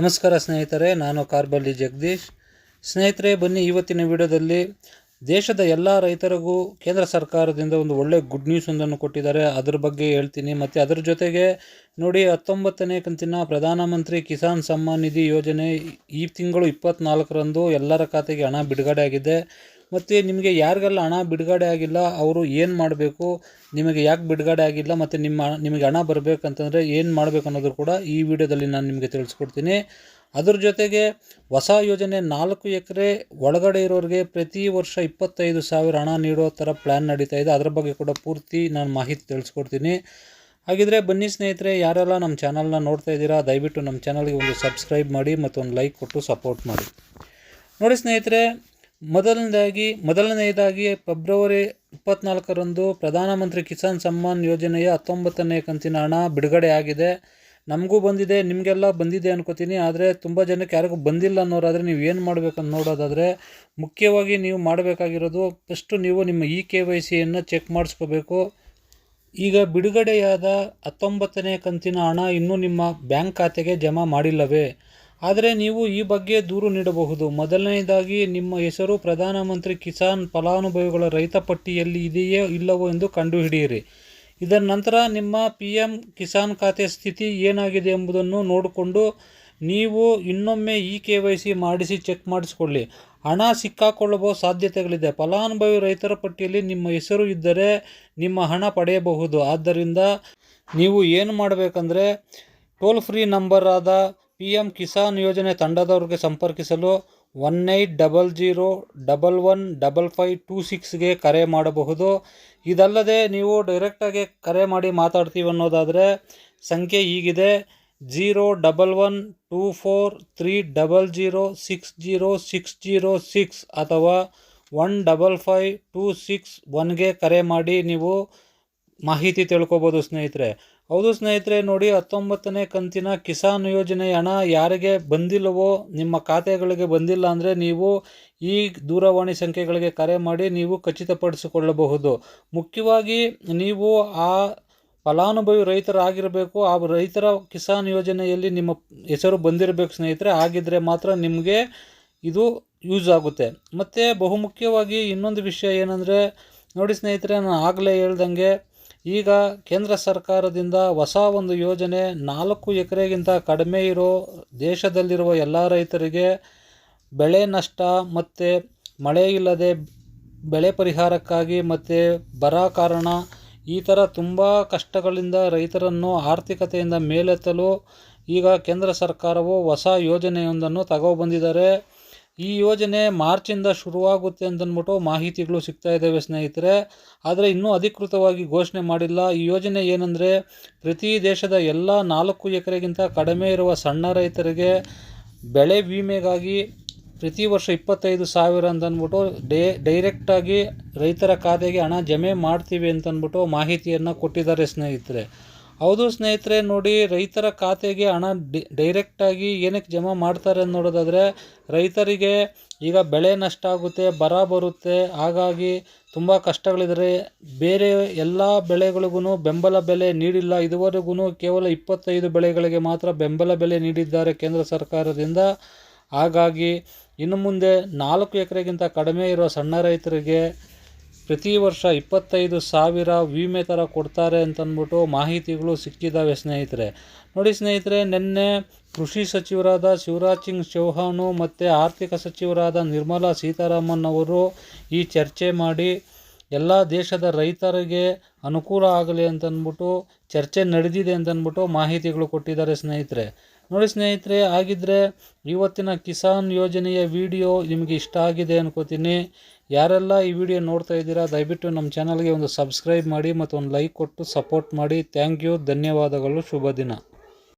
ನಮಸ್ಕಾರ ಸ್ನೇಹಿತರೆ, ನಾನು ಕಾರ್ಬಲ್ಲಿ ಜಗದೀಶ್. ಸ್ನೇಹಿತರೆ, ಬನ್ನಿ ಇವತ್ತಿನ ವಿಡಿಯೋದಲ್ಲಿ ದೇಶದ ಎಲ್ಲ ರೈತರಿಗೂ ಕೇಂದ್ರ ಸರ್ಕಾರದಿಂದ ಒಂದು ಒಳ್ಳೆ ಗುಡ್ ನ್ಯೂಸ್ ಒಂದನ್ನು ಕೊಟ್ಟಿದ್ದಾರೆ. ಅದರ ಬಗ್ಗೆ ಹೇಳ್ತೀನಿ. ಮತ್ತು ಅದರ ಜೊತೆಗೆ ನೋಡಿ, ಹತ್ತೊಂಬತ್ತನೇ ಕಂತಿನ ಪ್ರಧಾನಮಂತ್ರಿ ಕಿಸಾನ್ ಸಮ್ಮಾನ್ ನಿಧಿ ಯೋಜನೆ ಈ ತಿಂಗಳು ಇಪ್ಪತ್ನಾಲ್ಕರಂದು ಎಲ್ಲರ ಖಾತೆಗೆ ಹಣ ಬಿಡುಗಡೆ ಆಗಿದೆ. ಮತ್ತು ನಿಮಗೆ ಯಾರಿಗೆಲ್ಲ ಹಣ ಬಿಡುಗಡೆ ಆಗಿಲ್ಲ, ಅವರು ಏನು ಮಾಡಬೇಕು, ನಿಮಗೆ ಯಾಕೆ ಬಿಡುಗಡೆ ಆಗಿಲ್ಲ, ಮತ್ತು ನಿಮ್ಮ ನಿಮಗೆ ಹಣ ಬರಬೇಕಂತಂದರೆ ಏನು ಮಾಡಬೇಕು ಅನ್ನೋದು ಕೂಡ ಈ ವಿಡಿಯೋದಲ್ಲಿ ನಾನು ನಿಮಗೆ ತಿಳಿಸ್ಕೊಡ್ತೀನಿ. ಅದ್ರ ಜೊತೆಗೆ ಹೊಸ ಯೋಜನೆ ನಾಲ್ಕು ಎಕರೆ ಒಳಗಡೆ ಇರೋರಿಗೆ ಪ್ರತಿ ವರ್ಷ ಇಪ್ಪತ್ತೈದು ಸಾವಿರ ಹಣ ನೀಡೋ ಥರ ಪ್ಲ್ಯಾನ್ ನಡೀತಾ ಇದೆ. ಅದರ ಬಗ್ಗೆ ಕೂಡ ಪೂರ್ತಿ ನಾನು ಮಾಹಿತಿ ತಿಳಿಸ್ಕೊಡ್ತೀನಿ. ಹಾಗಿದ್ರೆ ಬನ್ನಿ ಸ್ನೇಹಿತರೆ, ಯಾರೆಲ್ಲ ನಮ್ಮ ಚಾನಲ್ನ ನೋಡ್ತಾ ಇದ್ದೀರಾ, ದಯವಿಟ್ಟು ನಮ್ಮ ಚಾನಲ್ಗೆ ಒಂದು ಸಬ್ಸ್ಕ್ರೈಬ್ ಮಾಡಿ ಮತ್ತು ಒಂದು ಲೈಕ್ ಕೊಟ್ಟು ಸಪೋರ್ಟ್ ಮಾಡಿ. ನೋಡಿ ಸ್ನೇಹಿತರೆ ಮೊದಲನೇದಾಗಿ, ಮೊದಲನೆಯದಾಗಿ ಫೆಬ್ರವರಿ ಇಪ್ಪತ್ನಾಲ್ಕರಂದು ಪ್ರಧಾನಮಂತ್ರಿ ಕಿಸಾನ್ ಸಮ್ಮಾನ್ ಯೋಜನೆಯ ಹತ್ತೊಂಬತ್ತನೇ ಕಂತಿನ ಹಣ ಬಿಡುಗಡೆ ಆಗಿದೆ. ನಮಗೂ ಬಂದಿದೆ, ನಿಮಗೆಲ್ಲ ಬಂದಿದೆ ಅನ್ಕೋತೀನಿ. ಆದರೆ ತುಂಬ ಜನಕ್ಕೆ ಯಾರಿಗೂ ಬಂದಿಲ್ಲ ಅನ್ನೋರಾದರೆ ನೀವು ಏನು ಮಾಡಬೇಕಂತ ನೋಡೋದಾದರೆ, ಮುಖ್ಯವಾಗಿ ನೀವು ಮಾಡಬೇಕಾಗಿರೋದು ಫಸ್ಟು ನೀವು ನಿಮ್ಮ ಇ ಕೆ ವೈ ಸಿಯನ್ನು ಚೆಕ್ ಮಾಡಿಸ್ಕೋಬೇಕು. ಈಗ ಬಿಡುಗಡೆಯಾದ ಹತ್ತೊಂಬತ್ತನೇ ಕಂತಿನ ಹಣ ಇನ್ನೂ ನಿಮ್ಮ ಬ್ಯಾಂಕ್ ಖಾತೆಗೆ ಜಮಾ ಮಾಡಿಲ್ಲವೇ? ಆದರೆ ನೀವು ಈ ಬಗ್ಗೆ ದೂರು ನೀಡಬಹುದು. ಮೊದಲನೆಯದಾಗಿ, ನಿಮ್ಮ ಹೆಸರು ಪ್ರಧಾನಮಂತ್ರಿ ಕಿಸಾನ್ ಫಲಾನುಭವಿಗಳ ರೈತ ಪಟ್ಟಿಯಲ್ಲಿ ಇದೆಯೇ ಇಲ್ಲವೋ ಎಂದು ಕಂಡುಹಿಡಿಯಿರಿ. ಇದರ ನಂತರ ನಿಮ್ಮ ಪಿ ಎಂ ಕಿಸಾನ್ ಖಾತೆ ಸ್ಥಿತಿ ಏನಾಗಿದೆ ಎಂಬುದನ್ನು ನೋಡಿಕೊಂಡು ನೀವು ಇನ್ನೊಮ್ಮೆ ಇ ಕೆ ವೈ ಸಿ ಮಾಡಿಸಿ ಚೆಕ್ ಮಾಡಿಸ್ಕೊಳ್ಳಿ. ಹಣ ಸಿಕ್ಕಾಕೊಳ್ಳುವ ಸಾಧ್ಯತೆಗಳಿದೆ. ಫಲಾನುಭವಿ ರೈತರ ಪಟ್ಟಿಯಲ್ಲಿ ನಿಮ್ಮ ಹೆಸರು ಇದ್ದರೆ ನಿಮ್ಮ ಹಣ ಪಡೆಯಬಹುದು. ಆದ್ದರಿಂದ ನೀವು ಏನು ಮಾಡಬೇಕಂದ್ರೆ, ಟೋಲ್ ಫ್ರೀ ನಂಬರ್ ಆದ ಪಿ ಎಂ ಕಿಸಾನ್ ಯೋಜನೆ ತಂಡದವ್ರಿಗೆ ಸಂಪರ್ಕಿಸಲು one eight double zero double one double five two ಸಿಕ್ಸ್ಗೆ ಕರೆ ಮಾಡಬಹುದು. ಇದಲ್ಲದೆ ನೀವು ಡೈರೆಕ್ಟಾಗಿ ಕರೆ ಮಾಡಿ ಮಾತಾಡ್ತೀವಿ ಅನ್ನೋದಾದರೆ ಸಂಖ್ಯೆ ಹೀಗಿದೆ. Zero double one two four three double zero six zero six zero six ಅಥವಾ one double five two six ಒನ್ಗೆ ಕರೆ ಮಾಡಿ ನೀವು ಮಾಹಿತಿ ತಿಳ್ಕೊಬೋದು ಸ್ನೇಹಿತರೆ. ಹೌದು ಸ್ನೇಹಿತರೆ, ನೋಡಿ ಹತ್ತೊಂಬತ್ತನೇ ಕಂತಿನ ಕಿಸಾನ್ ಯೋಜನೆ ಹಣ ಯಾರಿಗೆ ಬಂದಿಲ್ಲವೋ, ನಿಮ್ಮ ಖಾತೆಗಳಿಗೆ ಬಂದಿಲ್ಲ ಅಂದರೆ ನೀವು ಈ ದೂರವಾಣಿ ಸಂಖ್ಯೆಗಳಿಗೆ ಕರೆ ಮಾಡಿ ನೀವು ಖಚಿತಪಡಿಸಿಕೊಳ್ಳಬಹುದು. ಮುಖ್ಯವಾಗಿ ನೀವು ಆ ಫಲಾನುಭವಿ ರೈತರಾಗಿರಬೇಕು. ಆ ರೈತರ ಕಿಸಾನ್ ಯೋಜನೆಯಲ್ಲಿ ನಿಮ್ಮ ಹೆಸರು ಬಂದಿರಬೇಕು ಸ್ನೇಹಿತರೆ. ಆಗಿದ್ದರೆ ಮಾತ್ರ ನಿಮಗೆ ಇದು ಯೂಸ್ ಆಗುತ್ತೆ. ಮತ್ತು ಬಹುಮುಖ್ಯವಾಗಿ ಇನ್ನೊಂದು ವಿಷಯ ಏನಂದರೆ, ನೋಡಿ ಸ್ನೇಹಿತರೆ, ನಾನು ಆಗಲೇ ಹೇಳ್ದಂಗೆ ಈಗ ಕೇಂದ್ರ ಸರ್ಕಾರದಿಂದ ಹೊಸ ಒಂದು ಯೋಜನೆ ನಾಲ್ಕು ಎಕರೆಗಿಂತ ಕಡಿಮೆ ಇರೋ ದೇಶದಲ್ಲಿರುವ ಎಲ್ಲ ರೈತರಿಗೆ ಬೆಳೆ ನಷ್ಟ ಮತ್ತು ಮಳೆ ಇಲ್ಲದೆ ಬೆಳೆ ಪರಿಹಾರಕ್ಕಾಗಿ ಮತ್ತು ಬರ ಕಾರಣ ಈ ಥರ ತುಂಬ ಕಷ್ಟಗಳಿಂದ ರೈತರನ್ನು ಆರ್ಥಿಕತೆಯಿಂದ ಮೇಲೆತ್ತಲು ಈಗ ಕೇಂದ್ರ ಸರ್ಕಾರವು ಹೊಸ ಯೋಜನೆಯೊಂದನ್ನು ತಗೊಬಂದಿದ್ದಾರೆ ಈ ಯೋಜನೆ ಮಾರ್ಚಿಂದ ಶುರುವಾಗುತ್ತೆ ಅಂತಂದ್ಬಿಟ್ಟು ಮಾಹಿತಿಗಳು ಸಿಗ್ತಾ ಇದ್ದಾವೆ ಸ್ನೇಹಿತರೆ. ಆದರೆ ಇನ್ನೂ ಅಧಿಕೃತವಾಗಿ ಘೋಷಣೆ ಮಾಡಿಲ್ಲ. ಈ ಯೋಜನೆ ಏನಂದರೆ ಪ್ರತಿ ದೇಶದ ಎಲ್ಲ ನಾಲ್ಕು ಎಕರೆಗಿಂತ ಕಡಿಮೆ ಇರುವ ಸಣ್ಣ ರೈತರಿಗೆ ಬೆಳೆ ವಿಮೆಗಾಗಿ ಪ್ರತಿ ವರ್ಷ ಇಪ್ಪತ್ತೈದು ಸಾವಿರ ಅಂತಂದ್ಬಿಟ್ಟು ಡೇ ಡೈರೆಕ್ಟಾಗಿ ರೈತರ ಖಾತೆಗೆ ಹಣ ಜಮೆ ಮಾಡ್ತೀವಿ ಅಂತಂದ್ಬಿಟ್ಟು ಮಾಹಿತಿಯನ್ನು ಕೊಟ್ಟಿದ್ದಾರೆ ಸ್ನೇಹಿತರೆ. ಹೌದು ಸ್ನೇಹಿತರೆ, ನೋಡಿ, ರೈತರ ಖಾತೆಗೆ ಹಣ ಡಿ ಡೈರೆಕ್ಟಾಗಿ ಏನಕ್ಕೆ ಜಮಾ ಮಾಡ್ತಾರೆ ನೋಡೋದಾದರೆ, ರೈತರಿಗೆ ಈಗ ಬೆಳೆ ನಷ್ಟ ಆಗುತ್ತೆ, ಬರ ಬರುತ್ತೆ, ಹಾಗಾಗಿ ತುಂಬ ಕಷ್ಟಗಳಿದ್ದಾರೆ ಬೇರೆ ಎಲ್ಲ ಬೆಳೆಗಳಿಗೂ ಬೆಂಬಲ ಬೆಲೆ ನೀಡಿಲ್ಲ. ಇದುವರೆಗೂ ಕೇವಲ ಇಪ್ಪತ್ತೈದು ಬೆಳೆಗಳಿಗೆ ಮಾತ್ರ ಬೆಂಬಲ ಬೆಲೆ ನೀಡಿದ್ದಾರೆ ಕೇಂದ್ರ ಸರ್ಕಾರದಿಂದ. ಹಾಗಾಗಿ ಇನ್ನು ಮುಂದೆ ನಾಲ್ಕು ಎಕರೆಗಿಂತ ಕಡಿಮೆ ಇರೋ ಸಣ್ಣ ರೈತರಿಗೆ ಪ್ರತಿ ವರ್ಷ ಇಪ್ಪತ್ತೈದು ಸಾವಿರ ವಿಮೆ ಥರ ಕೊಡ್ತಾರೆ ಅಂತಂದ್ಬಿಟ್ಟು ಮಾಹಿತಿಗಳು ಸಿಕ್ಕಿದ್ದಾವೆ ಸ್ನೇಹಿತರೆ. ನೋಡಿ ಸ್ನೇಹಿತರೆ, ನಿನ್ನೆ ಕೃಷಿ ಸಚಿವರಾದ ಶಿವರಾಜ್ ಸಿಂಗ್ ಚೌಹಾಣು ಮತ್ತು ಆರ್ಥಿಕ ಸಚಿವರಾದ ನಿರ್ಮಲಾ ಸೀತಾರಾಮನ್ ಅವರು ಈ ಚರ್ಚೆ ಮಾಡಿ ಎಲ್ಲ ದೇಶದ ರೈತರಿಗೆ ಅನುಕೂಲ ಆಗಲಿ ಅಂತಂದ್ಬಿಟ್ಟು ಚರ್ಚೆ ನಡೆದಿದೆ ಅಂತಂದ್ಬಿಟ್ಟು ಮಾಹಿತಿಗಳು ಕೊಟ್ಟಿದ್ದಾರೆ ಸ್ನೇಹಿತರೆ. ನೋಡಿ ಸ್ನೇಹಿತರೆ ಆಗಿದ್ದರೆ ಇವತ್ತಿನ ಕಿಸಾನ್ ಯೋಜನೆಯ ವಿಡಿಯೋ ನಿಮಗೆ ಇಷ್ಟ ಆಗಿದೆ ಅನ್ಕೋತೀನಿ. ಯಾರೆಲ್ಲ ಈ ವಿಡಿಯೋ ನೋಡ್ತಾ ಇದ್ದೀರಾ, ದಯವಿಟ್ಟು ನಮ್ಮ ಚಾನಲ್ಗೆ ಒಂದು ಸಬ್ಸ್ಕ್ರೈಬ್ ಮಾಡಿ ಮತ್ತು ಒಂದು ಲೈಕ್ ಕೊಟ್ಟು ಸಪೋರ್ಟ್ ಮಾಡಿ. ಥ್ಯಾಂಕ್ ಯು, ಧನ್ಯವಾದಗಳು, ಶುಭ ದಿನ.